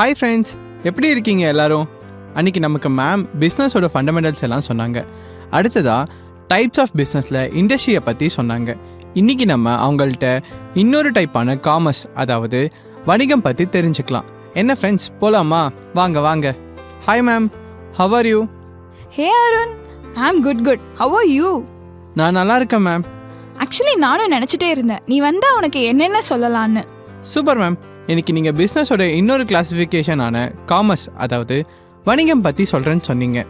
Hi friends எப்படி இருக்கீங்க எல்லாரும்? அன்னைக்கு நமக்கு மேம் பிஸ்னஸோட ஃபண்டமெண்டல்ஸ் எல்லாம் சொன்னாங்க. அடுத்ததா டைப்ஸ் ஆஃப் பிஸ்னஸில் இண்டஸ்ட்ரியை பற்றி சொன்னாங்க. இன்னைக்கு நம்ம அவங்கள்ட்ட இன்னொரு டைப்பான காமர்ஸ் அதாவது வணிகம் பற்றி தெரிஞ்சுக்கலாம். என்ன ஃப்ரெண்ட்ஸ் போலாமா? வாங்க வாங்க. Hi ma'am how are you hey Arun I am good good how are you நான் நல்லா இருக்கேன் மேம் ஆக்சுவலி நானும் நினச்சிட்டே இருந்தேன். நீ வந்தா உனக்கு என்னென்ன சொல்லலான்னு சூப்பர் மேம் இன்னைக்கு நீங்கள் பிஸ்னஸோட இன்னொரு கிளாஸிஃபிகேஷனான காமர்ஸ் அதாவது வணிகம் பற்றி சொல்கிறேன்னு சொன்னீங்க.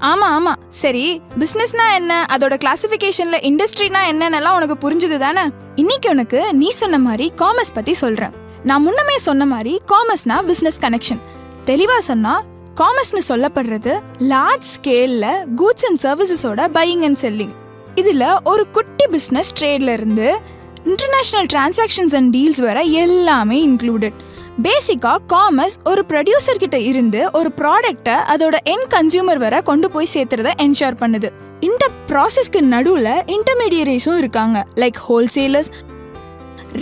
ஆமா ஆமா. சரி பிசினஸ்னா என்ன? அதோட கிளாசிஃபிகேஷன்ல இண்டஸ்ட்ரினா என்னன்னெல்லாம் உனக்கு புரிஞ்சுது தானே? இன்னைக்கு உனக்கு நீ சொன்ன மாதிரி காமர்ஸ் பத்தி சொல்றேன். நான் முன்னமே சொன்ன மாதிரி காமர்ஸ்னா பிசினஸ் கனெக்ஷன் தெளிவா சொன்னா காமர்ஸ்னு சொல்லப்படுறது லார்ஜ் ஸ்கேல்ல கூட்ஸ் அண்ட் சர்வீசஸோட பையிங் அண்ட் செல்லிங் இதுல ஒரு குட்டி பிசினஸ் ட்ரேட்ல இருந்து இன்டர்நேஷ்னல் டிரான்சாக்ஷன்ஸ் அண்ட் டீல்ஸ் வர எல்லாமே இன்க்ளூடட் பேசிக்காக காமர்ஸ் ஒரு ப்ரொடியூசர் கிட்ட இருந்து ஒரு ப்ராடக்ட்டை அதோட என் கன்சியூமர் வர கொண்டு போய் சேர்த்துறத என்ஷோர் பண்ணுது. இந்த ப்ராசஸ்க்கு நடுவில் இன்டர்மீடியரிஸும் இருக்காங்க லைக் ஹோல்சேலர்ஸ்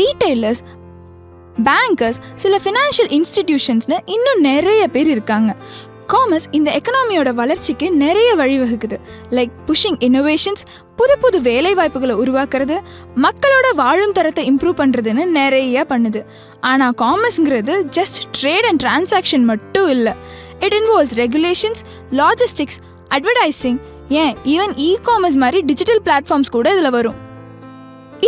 ரீட்டைலர்ஸ் பேங்கர்ஸ் சில ஃபினான்ஷியல் இன்ஸ்டிடியூஷன்ஸ்னு இன்னும் நிறைய பேர் இருக்காங்க. காமர்ஸ் இந்த எக்கனாமியோட வளர்ச்சிக்கு நிறைய வழிவகுக்குது. லைக் புஷிங் இன்னோவேஷன்ஸ் புது புது வேலை வாய்ப்புகளை உருவாக்குறது மக்களோட வாழும் தரத்தை இம்ப்ரூவ் பண்ணுறதுன்னு நிறைய பண்ணுது. ஆனால் காமர்ஸ்ங்கிறது ஜஸ்ட் ட்ரேட் அண்ட் டிரான்சாக்ஷன் மட்டும் இல்லை. It involves regulations logistics advertising ஏன்? ஈவன் இ காமர்ஸ் மாதிரி டிஜிட்டல் பிளாட்ஃபார்ம்ஸ் கூட இதில் வரும்.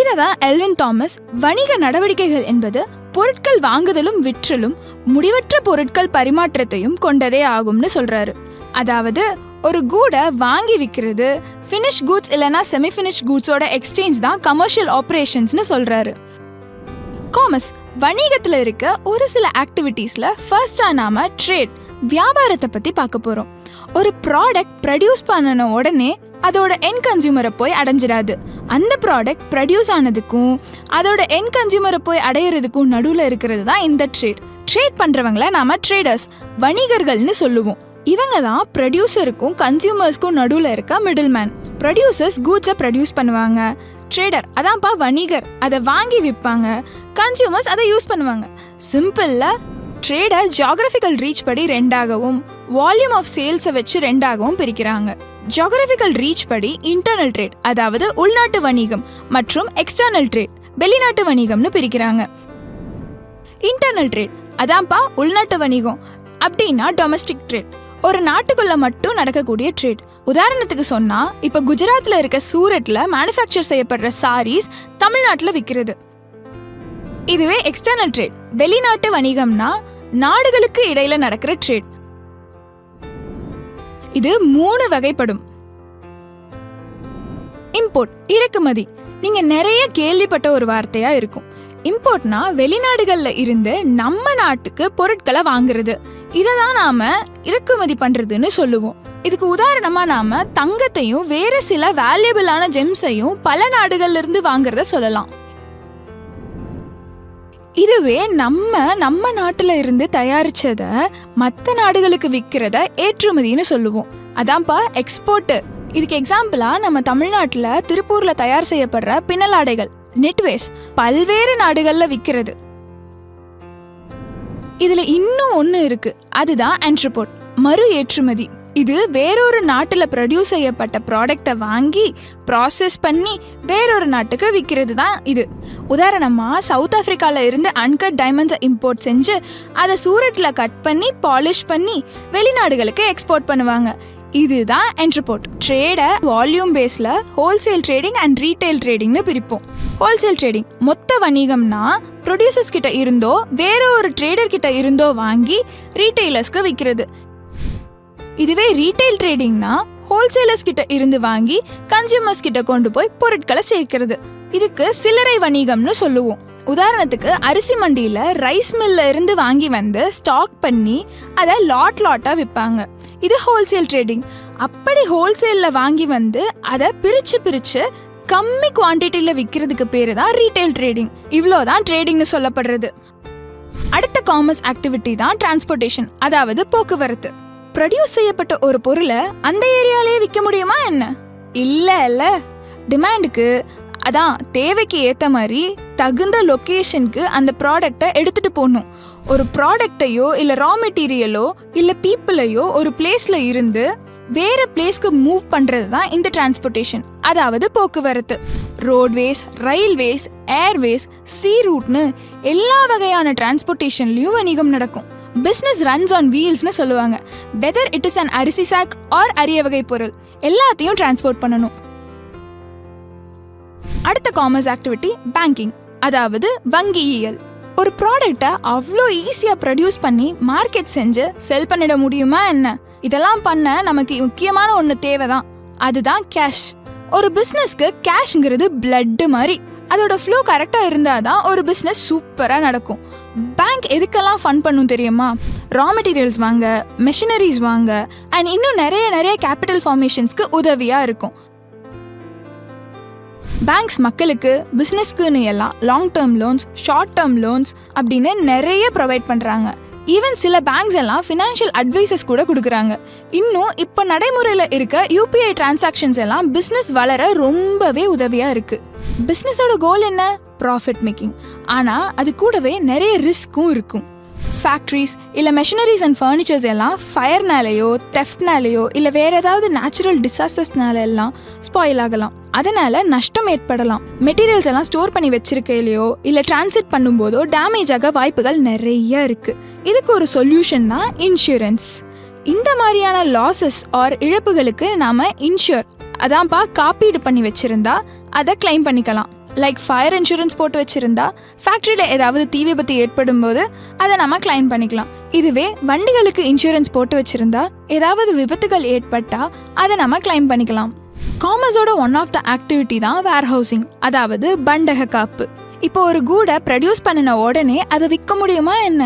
இதை தான் எல்வின் தாமஸ் வணிக நடவடிக்கைகள் என்பது பொருட்கள் வாங்குதலும் விற்றலும் முடிவற்ற பொருட்கள் பரிமாற்றத்தையும் கொண்டதே ஆகும்னு சொல்றாரு. அதாவது ஒரு கூடை வாங்கி விற்கிறது ஃபினிஷ் கூட்ஸ் இல்லைனா செமி ஃபினிஷ் கூட்ஸோட எக்ஸ்சேஞ்ச் தான் கமர்ஷியல் ஆப்ரேஷன்ஸ்னு சொல்றாரு. காமர்ஸ் வணிகத்தில் இருக்க ஒரு சில ஆக்டிவிட்டீஸில் ஃபர்ஸ்டாக நாம ட்ரேட் வியாபாரத்தை பற்றி பார்க்க போகிறோம் ஒரு ப்ராடக்ட் ப்ரொடியூஸ் பண்ணின உடனே அதோட என் கன்சியூமரை போய் அடைஞ்சிடாது. அந்த ப்ராடக்ட் ப்ரொடியூஸ் ஆனதுக்கும் அதோட என் கன்சியூமரை போய் அடையிறதுக்கும் நடுவில் இருக்கிறது தான் இந்த ட்ரேட் ட்ரேட் பண்ணுறவங்கள நாம ட்ரேடர்ஸ் வணிகர்கள்னு சொல்லுவோம். இவங்க தான் ப்ரொடியூசருக்கும் கன்சியூமர்ஸ்க்கும் நடுவில் இருக்க மிடில் மேன் ப்ரொடியூசர்ஸ் கூட்ஸை ப்ரொடியூஸ் பண்ணுவாங்க. ட்ரேடர் அதான்ப்பா வணிகர் அதை வாங்கி விற்பாங்க. கன்சியூமர்ஸ் அதை யூஸ் பண்ணுவாங்க. சிம்பிளில் ட்ரேடர் ஜியாகிரபிக்கல் ரீச் படி ரெண்டாகவும் வால்யூம் ஆஃப் சேல்ஸை வச்சு ரெண்டாகவும் பிரிக்கிறாங்க. ஜியாகிரபிக்கல் ரீச் படி இன்டர்னல் ட்ரேட் அதாவது உள்நாட்டு வணிகம் மற்றும் எக்ஸ்டர்னல் ட்ரேட் வெளிநாட்டு வணிகம்னு பிரிக்கிறாங்க. இன்டர்னல் ட்ரேட் அதான்ப்பா உள்நாட்டு வணிகம். அப்படின்னா டொமஸ்டிக் ட்ரேட் ஒரு நாட்டுக்குள்ள மட்டும் நடக்கக்கூடிய ட்ரேட் உதாரணத்துக்கு சொன்னா இப்ப குஜராத்ல இருக்க சூரட்ல மேனுஃபேக்சர் செய்யப்படுற சாரீஸ் தமிழ்நாட்டுல விற்கிறது இதுவே எக்ஸ்டர்னல் ட்ரேட் வெளிநாட்டு வணிகம்னா நாடுகளுக்கு இடையில நடக்கிற ட்ரேட் இது மூணு வகைப்படும். இம்போர்ட் இறக்குமதி. நீங்க நிறைய கேள்விப்பட்ட ஒரு வார்த்தையா இருக்கும். இம்போர்ட்னா வெளிநாடுகள்ல இருந்து நம்ம நாட்டுக்கு பொருட்களை வாங்குறது. இதை தான் நாம இறக்குமதி பண்றதுன்னு சொல்லுவோம். இதுக்கு உதாரணமா நாம தங்கத்தையும் வேற சில வேல்யூபிளான ஜெம்ஸையும் பல நாடுகள்ல இருந்து வாங்குறத சொல்லலாம். இதுவே நம்ம நம்ம நாட்டில் இருந்து தயாரிச்சதை மற்ற நாடுகளுக்கு விற்கிறத ஏற்றுமதின்னு சொல்லுவோம். அதான்ப்பா எக்ஸ்போர்ட்டு இதுக்கு எக்ஸாம்பிளாக நம்ம தமிழ்நாட்டில் திருப்பூரில் தயார் செய்யப்படுற பின்னலாடைகள் நெட்வேஸ் பல்வேறு நாடுகளில் விற்கிறது இதில் இன்னும் ஒன்று இருக்குது அதுதான் என்ட்ரபோர்ட் மறு ஏற்றுமதி. இது வேறொரு நாட்டில் ப்ரொடியூஸ் செய்யப்பட்ட ப்ராடக்டை வாங்கி ப்ராசஸ் பண்ணி வேறொரு நாட்டுக்கு விற்கிறது தான் இது. உதாரணமாக சவுத் ஆஃப்ரிக்காவில் இருந்து அன்கட் டைமண்ட்ஸை இம்போர்ட் செஞ்சு அதை சூரட்டில் கட் பண்ணி பாலிஷ் பண்ணி வெளிநாடுகளுக்கு எக்ஸ்போர்ட் பண்ணுவாங்க. இதுதான் என்ட்ரபோர்ட் ட்ரேடை வால்யூம் பேஸில் ஹோல்சேல் ட்ரேடிங் அண்ட் ரீட்டைல் ட்ரேடிங்னு பிரிப்போம். ஹோல்சேல் ட்ரேடிங் மொத்த வணிகம்னா ப்ரொடியூசர்ஸ் கிட்ட இருந்தோ வேற ஒரு ட்ரேடர் கிட்ட இருந்தோ வாங்கி ரீட்டைலர்ஸ்க்கு விற்கிறது இதுவே ரீட்டைல் ட்ரேடிங்னா ஹோல்சேலர்ஸ் கிட்ட இருந்து வாங்கி கன்சியூமர்ஸ் கிட்ட கொண்டு போய் பொருட்களை சேர்க்கிறது. இதுக்கு சில்லறை வணிகம்னு சொல்லுவோம். உதாரணத்துக்கு அரிசி மண்டியில ரைஸ் மில்ல இருந்து வாங்கி வந்து ஸ்டாக் பண்ணி அதை லாட் லாட்டா விற்பாங்க இது ஹோல்சேல் ட்ரேடிங் அப்படி ஹோல்சேல்ல வாங்கி வந்து அதை பிரிச்சு பிரிச்சு கம்மி குவான்டிட்டியில விற்கிறதுக்கு பேரு தான் ரீட்டைல் ட்ரேடிங் இவ்வளோதான் ட்ரேடிங்னு சொல்லப்படுறது. அடுத்த காமர்ஸ் ஆக்டிவிட்டி தான் டிரான்ஸ்போர்ட்டேஷன் அதாவது போக்குவரத்து. ப்ரொடியூஸ் செய்யப்பட்ட ஒரு பொருளை அந்த ஏரியாலே விற்க முடியுமா என்ன? இல்லை இல்லை. டிமாண்டுக்கு அதான் தேவைக்கு ஏற்ற மாதிரி தகுந்த லொக்கேஷனுக்கு அந்த ப்ராடக்டை எடுத்துகிட்டு போகணும். ஒரு ப்ராடக்டையோ இல்லை ரா மெட்டீரியலோ இல்லை பீப்புளையோ ஒரு பிளேஸில் இருந்து வேற பிளேஸ்க்கு மூவ் பண்ணுறது தான் இந்த டிரான்ஸ்போர்ட்டேஷன் அதாவது போக்குவரத்து. ரோட்வேஸ் ரயில்வேஸ் ஏர்வேஸ் சீ ரூட்னு எல்லா வகையான டிரான்ஸ்போர்ட்டேஷன்லேயும் வணிகம் நடக்கும். பிஸ்னஸ் ரன்ஸ் ஆன் வீல்ஸ்னு சொல்லுவாங்க. வெதர் இட் இஸ் அன் அரிசி சாக் ஆர் அரிய வகை பொருள் எல்லாத்தையும் டிரான்ஸ்போர்ட் பண்ணணும். அடுத்த காமர்ஸ் ஆக்டிவிட்டி பேங்கிங் அதாவது வங்கியியல் ஒரு ப்ராடக்ட்டை அவ்வளோ ஈஸியாக ப்ரொடியூஸ் பண்ணி மார்க்கெட் செஞ்சு செல் பண்ணிட முடியுமா என்ன? இதெல்லாம் பண்ண நமக்கு முக்கியமான ஒன்று தேவை தான் அதுதான் கேஷ் ஒரு பிஸ்னஸ்க்கு கேஷ்ங்கிறது பிளட்டு மாதிரி. அதோட ஃப்ளோ கரெக்டாக இருந்தால் தான் ஒரு பிஸ்னஸ் சூப்பராக நடக்கும். பேங்க் எதுக்கெல்லாம் ஃபண்ட் பண்ணும் தெரியுமா? ரா மெட்டீரியல்ஸ் வாங்க மெஷினரிஸ் வாங்க அண்ட் இன்னும் நிறைய நிறைய கேபிட்டல் ஃபார்மேஷன்ஸ்க்கு உதவியாக இருக்கும். பேங்க்ஸ் மக்களுக்கு பிஸ்னஸ்க்குன்னு எல்லாம் long term loans short term loans அப்படின்னு நிறைய ப்ரொவைட் பண்ணுறாங்க ஈவன் சில பேங்க்ஸ் எல்லாம் ஃபினான்ஷியல் அட்வைசஸ் கூட கொடுக்குறாங்க. இன்னும் இப்போ நடைமுறையில் இருக்க யூபிஐ டிரான்சாக்ஷன்ஸ் எல்லாம் பிஸ்னஸ் வளர ரொம்பவே உதவியாக இருக்கு. பிஸ்னஸோட கோல் என்ன? ப்ராஃபிட் மேக்கிங் ஆனால் அது கூடவே நிறைய ரிஸ்க்கும் இருக்கும். ஃபேக்ட்ரிஸ் இல்லை மெஷினரிஸ் அண்ட் ஃபர்னிச்சர்ஸ் எல்லாம் ஃபயர்னாலேயோ தெஃப்ட்னாலேயோ இல்லை வேற ஏதாவது நேச்சுரல் டிசாஸ்டர்ஸ்னால எல்லாம் ஸ்பாயில் ஆகலாம். அதனால நஷ்டம் ஏற்படலாம். மெட்டீரியல்ஸ் எல்லாம் ஸ்டோர் பண்ணி வச்சிருக்கையிலையோ இல்லை டிரான்சிட் பண்ணும்போதோ டேமேஜ் ஆக வாய்ப்புகள் நிறைய இருக்கு. இதுக்கு ஒரு சொல்யூஷன் தான் இன்சூரன்ஸ் இந்த மாதிரியான லாசஸ் ஆர் இழப்புகளுக்கு நாம இன்ஷூர் அதான்ப்பா காப்பீடு பண்ணி வச்சிருந்தா அதை கிளைம் பண்ணிக்கலாம். லைக் ஃபயர் இன்சூரன்ஸ் போட்டு வச்சுருந்தா ஃபேக்ட்ரியில் ஏதாவது தீ விபத்து ஏற்படும் போது அதை நம்ம கிளைம் பண்ணிக்கலாம். இதுவே வண்டிகளுக்கு இன்சூரன்ஸ் போட்டு வச்சுருந்தா ஏதாவது விபத்துகள் ஏற்பட்டால் அதை நம்ம கிளைம் பண்ணிக்கலாம். காமர்ஸோட ஒன் ஆஃப் த ஆக்டிவிட்டி தான் வேர் ஹவுசிங் அதாவது பண்டக காப்பு. இப்போ ஒரு கூடை ப்ரொடியூஸ் பண்ணின உடனே அதை விற்க முடியுமா என்ன?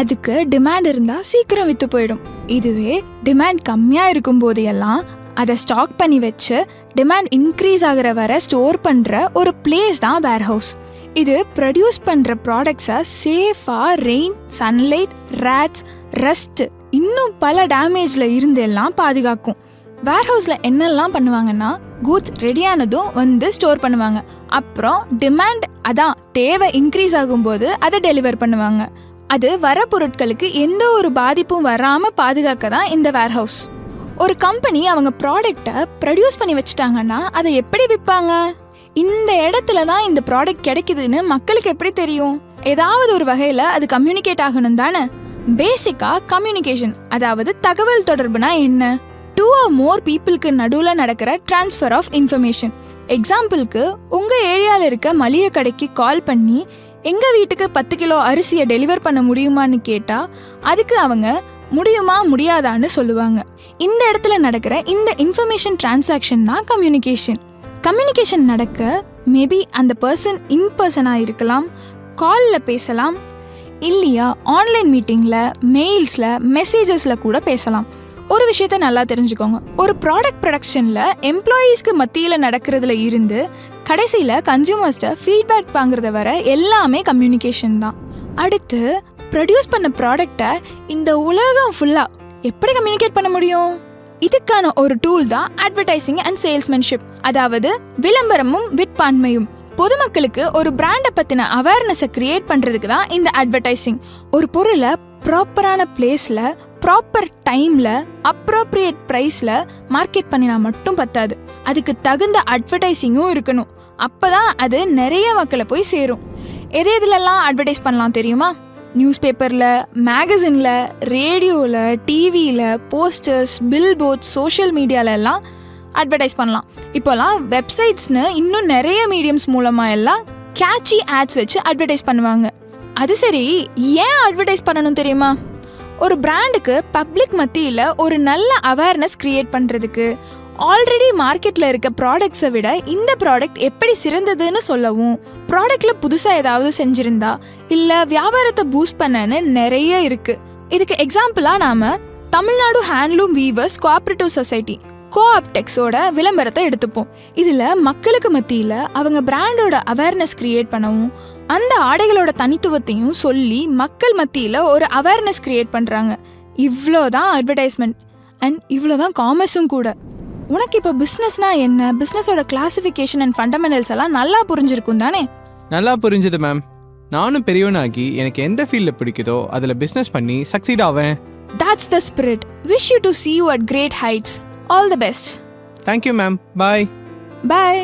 அதுக்கு டிமாண்ட் இருந்தால் சீக்கிரம் விற்று போயிடும். இதுவே டிமாண்ட் கம்மியாக இருக்கும் போது எல்லாம் அதை ஸ்டாக் பண்ணி வச்சு டிமாண்ட் இன்க்ரீஸ் ஆகிற வரை ஸ்டோர் பண்ணுற ஒரு பிளேஸ் தான் வேர் ஹவுஸ் இது ப்ரொடியூஸ் பண்ணுற ப்ராடக்ட்ஸை சேஃபாக ரெயின் சன்லைட் ரேட்ஸ் ரஸ்ட் இன்னும் பல டேமேஜில் இருந்து எல்லாம் பாதுகாக்கும். வேர்ஹவுஸில் என்னெல்லாம் பண்ணுவாங்கன்னா கூட்ஸ் ரெடியானதும் வந்து ஸ்டோர் பண்ணுவாங்க. அப்புறம் டிமாண்ட் அதான் தேவை இன்க்ரீஸ் ஆகும்போது அதை டெலிவர் பண்ணுவாங்க. அது வர பொருட்களுக்கு எந்த ஒரு பாதிப்பும் வராமல் பாதுகாக்க தான் இந்த வேர் ஹவுஸ் ஒரு கம்பெனி அவங்க ப்ராடக்டை ப்ரொடியூஸ் பண்ணி வச்சுட்டாங்கன்னா அதை எப்படி விற்பாங்க இந்த இடத்துல தான் இந்த ப்ராடக்ட் கிடைக்குதுன்னு மக்களுக்கு எப்படி தெரியும்? ஏதாவது ஒரு வகையில் அது கம்யூனிகேட் ஆகணும் தானே? பேசிக்காக கம்யூனிகேஷன் அதாவது தகவல் தொடர்புனா என்ன? டூ ஆர் மோர் பீப்புளுக்கு நடுவில் நடக்கிற ட்ரான்ஸ்ஃபர் ஆஃப் இன்ஃபர்மேஷன் எக்ஸாம்பிளுக்கு உங்கள் ஏரியாவில் இருக்க மளிகை கடைக்கு கால் பண்ணி எங்கள் வீட்டுக்கு பத்து கிலோ அரிசியை டெலிவர் பண்ண முடியுமான்னு கேட்டால் அதுக்கு அவங்க முடியுமா முடியாதான்னு சொல்லுவாங்க. இந்த இடத்துல நடக்கிற இந்த இன்ஃபர்மேஷன் டிரான்சாக்ஷன் தான் கம்யூனிகேஷன் கம்யூனிகேஷன் நடக்க மேபி அந்த பர்சன் இன் பர்சனாக இருக்கலாம் காலில் பேசலாம் இல்லையா ஆன்லைன் மீட்டிங்கில் மெயில்ஸில் மெசேஜஸில் கூட பேசலாம். ஒரு விஷயத்த நல்லா தெரிஞ்சுக்கோங்க. ஒரு ப்ராடக்ட் ப்ரொடக்ஷனில் எம்ப்ளாயீஸ்க்கு மத்தியில் நடக்கிறதுல இருந்து கடைசியில் கன்சியூமர்ஸ்ட்டை ஃபீட்பேக் வாங்குறத வர எல்லாமே கம்யூனிகேஷன் தான். அடுத்து ப்ரொடியூஸ் பண்ண ப்ராடக்டை இந்த உலகம் ஃபுல்லாக எப்படி கம்யூனிகேட் பண்ண முடியும்? இதுக்கான ஒரு டூல் தான் அட்வர்டைசிங் அண்ட் சேல்ஸ்மேன்ஷிப் அதாவது விளம்பரமும் விற்பான்மையும். பொதுமக்களுக்கு ஒரு பிராண்டை பற்றின அவேர்னஸை கிரியேட் பண்ணுறதுக்கு தான் இந்த அட்வர்டைசிங் ஒரு பொருளை ப்ராப்பரான பிளேஸில் ப்ராப்பர் டைமில் அப்ரோப்ரியேட் ப்ரைஸில் மார்க்கெட் பண்ணினா மட்டும் பத்தாது. அதுக்கு தகுந்த அட்வர்டைசிங்கும் இருக்கணும். அப்போ தான் அது நிறைய மக்களை போய் சேரும். எது எதுலெல்லாம் அட்வர்டைஸ் பண்ணலாம் தெரியுமா? நியூஸ் பேப்பரில் மேகசினில் ரேடியோவில் டிவியில் போஸ்டர்ஸ் பில் போர்ட்ஸ் சோஷியல் மீடியால எல்லாம் அட்வர்டைஸ் பண்ணலாம். இப்போல்லாம் வெப்சைட்ஸ்னு இன்னும் நிறைய மீடியம்ஸ் மூலமாக எல்லாம் கேட்சி ஆட்ஸ் வச்சு அட்வர்டைஸ் பண்ணுவாங்க. அது சரி ஏன் அட்வர்டைஸ் பண்ணணும் தெரியுமா? ஒரு பிராண்டுக்கு பப்ளிக் மத்தியில் ஒரு நல்ல அவேர்னஸ் க்ரியேட் பண்ணுறதுக்கு ஆல்ரெடி மார்க்கெட்டில் இருக்க ப்ராடக்ட்ஸை விட இந்த ப்ராடக்ட் எப்படி சிறந்ததுன்னு சொல்லவும் ப்ராடக்ட்ல புதுசாக ஏதாவது செஞ்சிருந்தா இல்லை வியாபாரத்தை பூஸ்ட் பண்ணன்னு நிறைய இருக்கு. இதுக்கு எக்ஸாம்பிளாக நாம Tamil Nadu handloom weavers cooperative society கோஆப்டெக்ஸோட விளம்பரத்தை எடுத்துப்போம். இதில் மக்களுக்கு மத்தியில் அவங்க பிராண்டோட அவேர்னஸ் கிரியேட் பண்ணவும் அந்த ஆடைகளோட தனித்துவத்தையும் சொல்லி மக்கள் மத்தியில் ஒரு அவேர்னஸ் கிரியேட் பண்ணுறாங்க இவ்வளோதான் அட்வர்டைஸ்மெண்ட் அண்ட் இவ்வளோதான் காமர்ஸும் கூட. உனக்கு இப்போ பிஸ்னஸ்னா என்ன பிஸ்னஸோட கிளாசிஃபிகேஷன் அண்ட் ஃபண்டமெண்டல்ஸ் எல்லாம் நல்லா புரிஞ்சிருக்கும் தானே நல்லா புரிஞ்சுது மேம் நானும் பெரியவனாகி எனக்கு எந்த ஃபீல்டில் பிடிக்குதோ அதில் பிஸ்னஸ் பண்ணி சக்சீட் ஆவேன் That's the spirit. Wish you to see you at great heights. All the best. Thank you ma'am bye Bye.